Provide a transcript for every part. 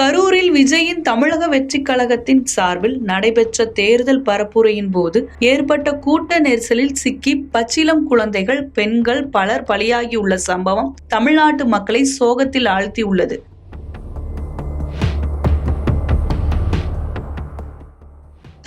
கரூரில் விஜயின் தமிழக வெற்றிக் கழகத்தின் சார்பில் நடைபெற்ற தேர்தல் பரப்புரையின் போது ஏற்பட்ட கூட்ட நெரிசலில் சிக்கி பச்சிலம் குழந்தைகள் பெண்கள் பலர் பலியாகியுள்ள சம்பவம் தமிழ்நாட்டு மக்களை சோகத்தில் ஆழ்த்தியுள்ளது.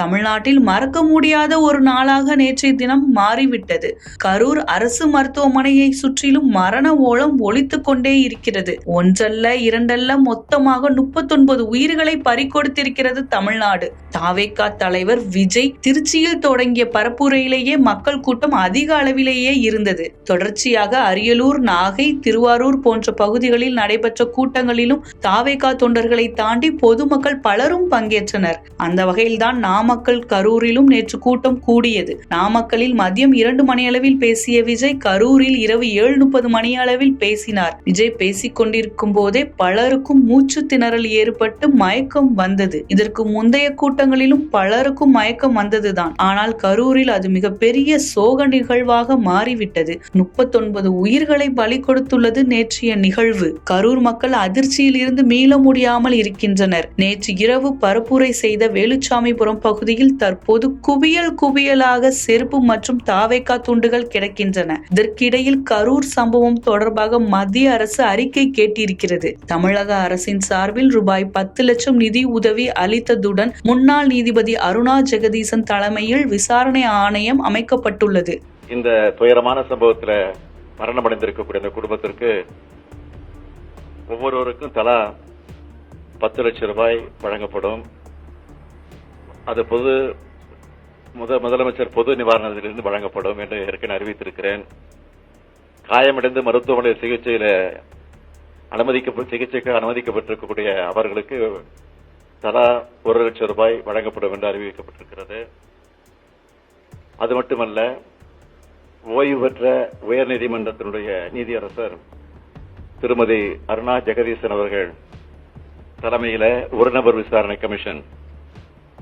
தமிழ்நாட்டில் மறக்க முடியாத ஒரு நாளாக நேற்றைய தினம் மாறிவிட்டது. கரூர் அரசு மருத்துவமனையை சுற்றிலும் மரண ஓலம் ஒலித்துக் கொண்டே இருக்கிறது. ஒன்றல்ல இரண்டல்ல மொத்தமாக முப்பத்தொன்பது உயிர்களை பறிக்கொடுத்திருக்கிறது தமிழ்நாடு. தாவேக்கா தலைவர் விஜய் திருச்சியில் தொடங்கிய பரப்புரையிலேயே மக்கள் கூட்டம் அதிக அளவிலேயே இருந்தது. தொடர்ச்சியாக அரியலூர் நாகை திருவாரூர் போன்ற பகுதிகளில் நடைபெற்ற கூட்டங்களிலும் தாவேகா தொண்டர்களை தாண்டி பொதுமக்கள் பலரும் பங்கேற்றனர். அந்த வகையில்தான் நாம நாமக்கல் கரூரிலும் நேற்று கூட்டம் கூடியது. நாமக்கலில் மதியம் இரண்டு மணியளவில் பேசிய விஜய் கரூரில் இரவு ஏழு முப்பது மணியளவில் பேசினார். விஜய் பேசிக் கொண்டிருக்கும் போதே பலருக்கும் மூச்சு திணறல் ஏற்பட்டு மயக்கம் வந்தது. இதற்கு முந்தைய கூட்டங்களிலும் பலருக்கும் மயக்கம் வந்ததுதான். ஆனால் கரூரில் அது மிகப்பெரிய சோக நிகழ்வாக மாறிவிட்டது. முப்பத்தொன்பது உயிர்களை பலி கொடுத்துள்ளது நேற்றைய நிகழ்வு. கரூர் மக்கள் அதிர்ச்சியில் இருந்து மீள முடியாமல் இருக்கின்றனர். நேற்று இரவு பரப்புரை செய்த வேலுச்சாமிபுரம் பகுதியில் தற்போது குவியல் குவியலாக செருப்பு மற்றும் தாவேக்கா துண்டுகள் கிடக்கின்றன. இதற்கிடையில் கரூர் சம்பவம் தொடர்பாக மத்திய அரசு அறிக்கை கேட்டிருக்கிறது. தமிழக அரசின் சார்பில் ரூபாய் பத்து லட்சம் நிதி உதவி அளித்ததுடன் முன்னாள் நீதிபதி அருணா ஜெகதீசன் தலைமையில் விசாரணை ஆணையம் அமைக்கப்பட்டுள்ளது. இந்த துயரமான சம்பவத்தில் மரணமடைந்திருக்கக்கூடிய அந்த குடும்பத்திற்கு ஒவ்வொருவருக்கும் தலா பத்து லட்சம் ரூபாய் வழங்கப்படும். அது பொது முத முதலமைச்சர் பொது நிவாரணத்திலிருந்து வழங்கப்படும் என்று ஏற்கனவே அறிவித்திருக்கிறேன். காயமடைந்து மருத்துவமனை சிகிச்சையில அனுமதிக்க சிகிச்சைக்கு அனுமதிக்கப்பட்டிருக்கக்கூடிய அவர்களுக்கு தலா ஒரு லட்சம் ரூபாய் வழங்கப்படும் என்று அறிவிக்கப்பட்டிருக்கிறது. அது மட்டுமல்ல ஓய்வு பெற்ற உயர்நீதிமன்றத்தினுடைய நீதியரசர் திருமதி அருணா ஜெகதீசன் அவர்கள் தலைமையில் ஒரு நபர் விசாரணை கமிஷன்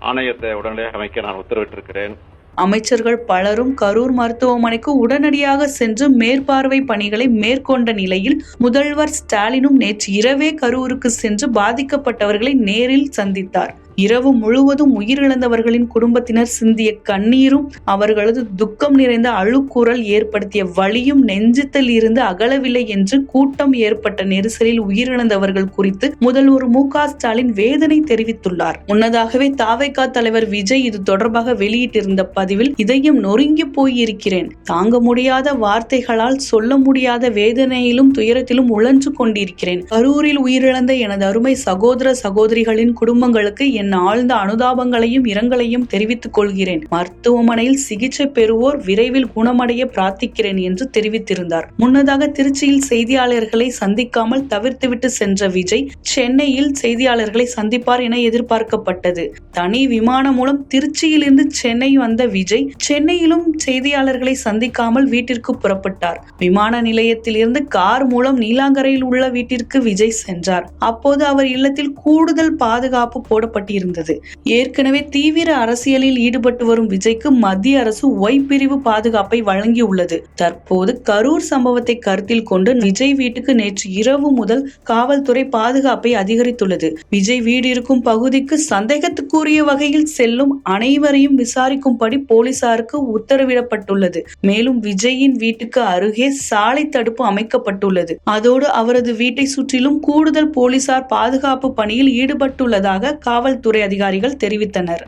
ஆணையத்தை உடனடியாக அமைக்க நான் உத்தரவிட்டிருக்கிறேன். அமைச்சர்கள் பலரும் கரூர் மருத்துவமனைக்கு உடனடியாக சென்று மேற்பார்வை பணிகளை மேற்கொண்ட நிலையில் முதல்வர் ஸ்டாலினும் நேற்று இரவே கரூருக்கு சென்று பாதிக்கப்பட்டவர்களை நேரில் சந்தித்தார். இரவு முழுவதும் உயிரிழந்தவர்களின் குடும்பத்தினர் சிந்திய கண்ணீரும் அவர்களது துக்கம் நிறைந்த அழுக்குரல் ஏற்படுத்திய வலியும் நெஞ்சத்தில் இருந்து அகலவில்லை என்று கூட்டம் ஏற்பட்ட நெரிசலில் உயிரிழந்தவர்கள் குறித்து முதல்வர் மு க ஸ்டாலின் வேதனை தெரிவித்துள்ளார். முன்னதாகவே தாவைக்கா தலைவர் விஜய் இது தொடர்பாக வெளியிட்டிருந்த பதிவில் இதயம் நொறுங்கி போயிருக்கிறேன். தாங்க முடியாத வார்த்தைகளால் சொல்ல முடியாத வேதனையிலும் துயரத்திலும் உழன்று கொண்டிருக்கிறேன். கரூரில் உயிரிழந்த எனது அருமை சகோதர சகோதரிகளின் குடும்பங்களுக்கு என் ஆழ்ந்த அனுதாபங்களையும் இரங்கலையும் தெரிவித்துக் கொள்கிறேன். மருத்துவமனையில் சிகிச்சை பெறுவோர் விரைவில் குணமடைய பிரார்த்திக்கிறேன் என்று தெரிவித்திருந்தார். முன்னதாக திருச்சியில் செய்தியாளர்களை சந்திக்காமல் தவிர்த்துவிட்டு சென்ற விஜய் சென்னையில் செய்தியாளர்களை சந்திப்பார் என எதிர்பார்க்கப்பட்டது. தனி விமானம் மூலம் திருச்சியிலிருந்து சென்னை வந்த விஜய் சென்னையிலும் செய்தியாளர்களை சந்திக்காமல் வீட்டிற்கு புறப்பட்டார். விமான நிலையத்தில் இருந்து கார் மூலம் நீலாங்கரையில் உள்ள வீட்டிற்கு விஜய் சென்றார். அப்போது அவர் இல்லத்தில் கூடுதல் பாதுகாப்பு காட்டியிருந்தது. ஏற்கனவே தீவிர அரசியலில் ஈடுபட்டு வரும் விஜய்க்கு மத்திய அரசு ஒய் பிரிவு பாதுகாப்பை வழங்கியுள்ளது. தற்போது கரூர் சம்பவத்தை கருத்தில் கொண்டு விஜய் வீட்டுக்கு நேற்று இரவு முதல் காவல்துறை பாதுகாப்பை அதிகரித்துள்ளது. விஜய் வீடு இருக்கும் பகுதிக்கு சந்தேகத்துக்குரிய வகையில் செல்லும் அனைவரையும் விசாரிக்கும்படி போலீசாருக்கு உத்தரவிடப்பட்டுள்ளது. மேலும் விஜயின் வீட்டுக்கு அருகே சாலை தடுப்பு அமைக்கப்பட்டுள்ளது. அதோடு அவரது வீட்டை சுற்றிலும் கூடுதல் போலீசார் பாதுகாப்பு பணியில் ஈடுபட்டுள்ளதாக காவல்துறை அதிகாரிகள் தெரிவித்தனர்.